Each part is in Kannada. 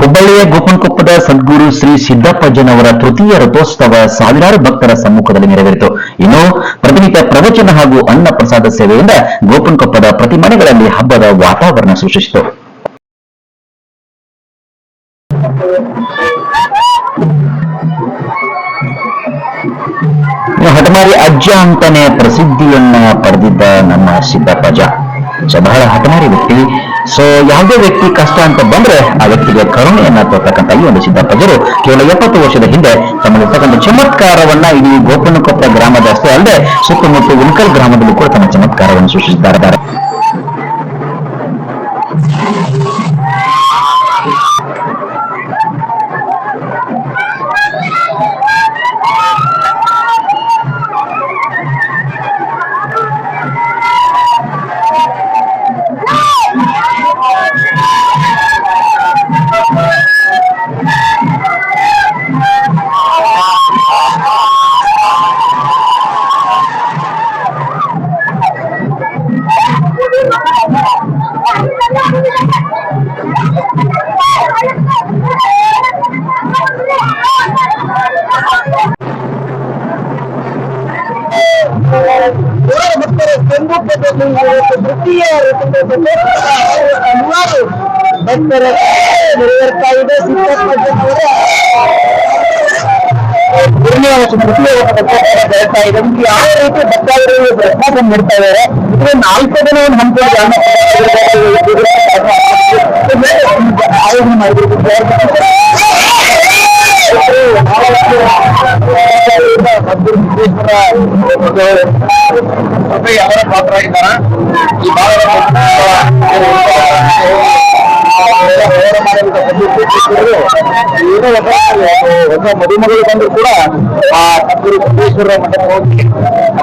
ಹುಬ್ಬಳ್ಳಿಯ ಗೋಪನ್ಕೊಪ್ಪದ ಸದ್ಗುರು ಶ್ರೀ ಸಿದ್ದಪ್ಪಜ್ಜನವರ ತೃತೀಯ ರಥೋತ್ಸವ ಸಾವಿರಾರು ಭಕ್ತರ ಸಮ್ಮುಖದಲ್ಲಿ ನೆರವೇರಿತು. ಇನ್ನು ಪ್ರತಿನಿತ್ಯ ಪ್ರವಚನ ಹಾಗೂ ಅನ್ನ ಪ್ರಸಾದ ಸೇವೆಯಿಂದ ಗೋಪನ್ಕೊಪ್ಪದ ಪ್ರತಿ ಮನೆಗಳಲ್ಲಿ ಹಬ್ಬದ ವಾತಾವರಣ ಸೃಷ್ಟಿಸಿತು. ಹಠಮಾರಿ ಅಜ್ಜ ಅಂತಾನೆ ಪ್ರಸಿದ್ಧಿಯನ್ನ ಪಡೆದಿದ್ದ ನಮ್ಮ ಸಿದ್ದಪ್ಪಜ್ಜ. ಬಹಳ ಹಠಮಾರಿ ವ್ಯಕ್ತಿ ಸೊ ಯಾವುದೇ ವ್ಯಕ್ತಿ ಕಷ್ಟ ಅಂತ ಬಂದ್ರೆ ಆ ವ್ಯಕ್ತಿಗೆ ಕರುಣೆಯನ್ನ ತೋರ್ತಕ್ಕಂಥ ಈ ಒಂದು ಸಿದ್ದಪ್ಪಜರು ಕೇವಲ ಎಪ್ಪತ್ತು ವರ್ಷದ ಹಿಂದೆ ತಮ್ಮಲ್ಲಿರ್ತಕ್ಕಂಥ ಚಮತ್ಕಾರವನ್ನ ಇಡೀ ಗೋಪನಕೊಪ್ಪ ಗ್ರಾಮದ ಅಷ್ಟೇ ಅಲ್ಲದೆ ಸುತ್ತಮುತ್ತ ಉಲ್ಕಲ್ ಗ್ರಾಮದಲ್ಲೂ ಕೂಡ ತಮ್ಮ ಚಮತ್ಕಾರವನ್ನು ಸೃಷ್ಟಿಸಿದ್ದಾರೆ. ಭಕ್ತರ ಸಂರೂಪದಲ್ಲಿ ಇವತ್ತು ತೃತೀಯ ಋತುವಿನಲ್ಲಿ ಹಲವಾರು ಭಕ್ತರ ನೆರವೇರ್ತಾ ಇದೆ ಸಿದ್ದಪ್ಪಜ್ಜನವರ ಮೂರನೇ ವರ್ಷ ತೃತೀಯ ವರ್ಷದ ಬೆಳೀತಾ ಇದೆ ಇದಕ್ಕೆ ಯಾವ ರೀತಿ ಭಕ್ತಾದಿಗಳು ಪ್ರಸಾದ ನೀಡ್ತಾ ಇದ್ದಾರೆ ಇದು ನಾಲ್ಕು ದಿನ ಒಂದು ಹಮ್ಮಿಕೊಂಡು ಆಯೋಜನೆ ಮಾಡಿದ್ರು ಅವರ ಪಾತ್ರ ಇದ್ದಾರ ಈ ಹೊಸ ಮದುಮಗಳು ಬಂದ್ರು ಕೂಡ ಆ ಸದ್ಗುರು ಸಿದ್ದೇಶ್ವರ ಮಠಕ್ಕೆ ಹೋಗಿ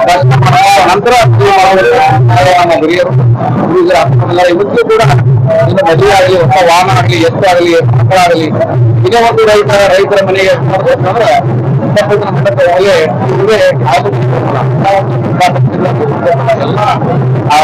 ದರ್ಶನ ಮಾಡುವ ನಂತರ ನಮ್ಮ ಹಿರಿಯರು ಆಶ್ರಮದಲ್ಲಿ ಇವತ್ತು ಕೂಡ ಇನ್ನು ಮದುವೆ ಆಗಲಿ ಹೊಸ ವಾಹನ ಆಗಲಿ ಎತ್ತು ಆಗಲಿ ಮಕ್ಕಳಾಗಲಿ ಇದೇ ಒಂದು ರೈತ ರೈತರ ಮನೆಗೆ ಮಾಡ್ಬೇಕಂದ್ರೆ ಸಿದ್ದಪ್ಪನ ಮಠಕ್ಕೆ ಹೋಗಿ ಯಾವುದು ಎಲ್ಲ ಆ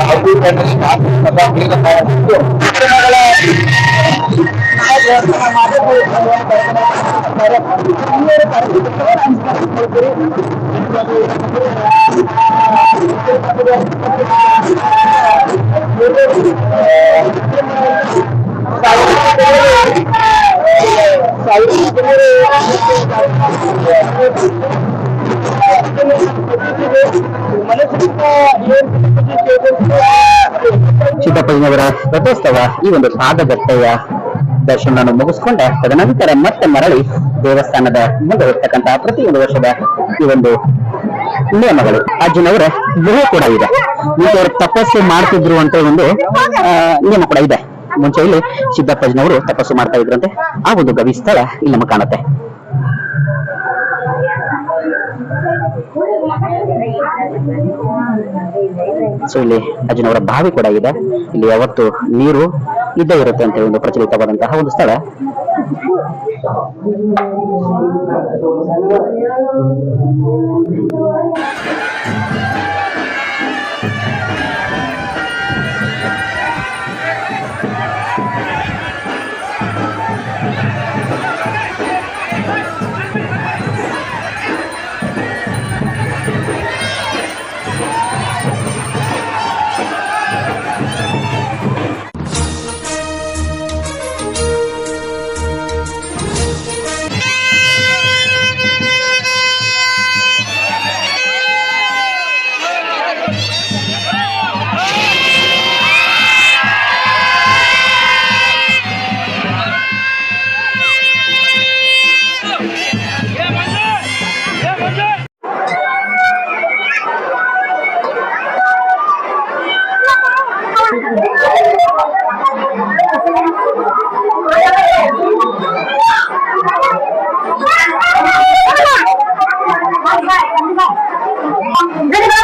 ಸಿದ್ದಪ್ಪಯ್ಯನವರ ರಥೋತ್ಸವ ಈ ಒಂದು ಸಾಧಗಟ್ಟೆಯ ದರ್ಶನ ಮುಗಿಸ್ಕೊಂಡ ತದನಂತರ ಮತ್ತೆ ಮರಳಿ ದೇವಸ್ಥಾನದ ಮುಂದೆ ಪ್ರತಿ ಪ್ರತಿಯೊಂದು ವರ್ಷದ ಈ ಒಂದು ನಿಯಮಗಳು. ಅಜ್ಜನವರ ಗುಹೆ ಕೂಡ ಇದೆ. ಈಗ ಅವರು ತಪಸ್ಸು ಮಾಡ್ತಿದ್ರು ಅಂತ ಒಂದು ನಿಯಮ ಕೂಡ ಇದೆ. ಮುಂಚೆ ಇಲ್ಲಿ ಸಿದ್ದಪ್ಪಜ್ಜನವರು ತಪಸ್ಸು ಮಾಡ್ತಾ ಇದ್ರಂತೆ. ಆ ಒಂದು ಗವಿ ಸ್ಥಳ ಇಲ್ಲಿ ನಮಗೆ ಕಾಣುತ್ತೆ. ಸೊ ಇಲ್ಲಿ ಅಜ್ಜನವರ ಬಾವಿ ಕೂಡ ಇದೆ. ಇಲ್ಲಿ ಯಾವತ್ತು ನೀರು ಇದ್ದೇ ಇರುತ್ತೆ ಅಂತ ಒಂದು ಪ್ರಚಲಿತವಾದಂತಹ ಒಂದು ಸ್ಥಳ. Ready,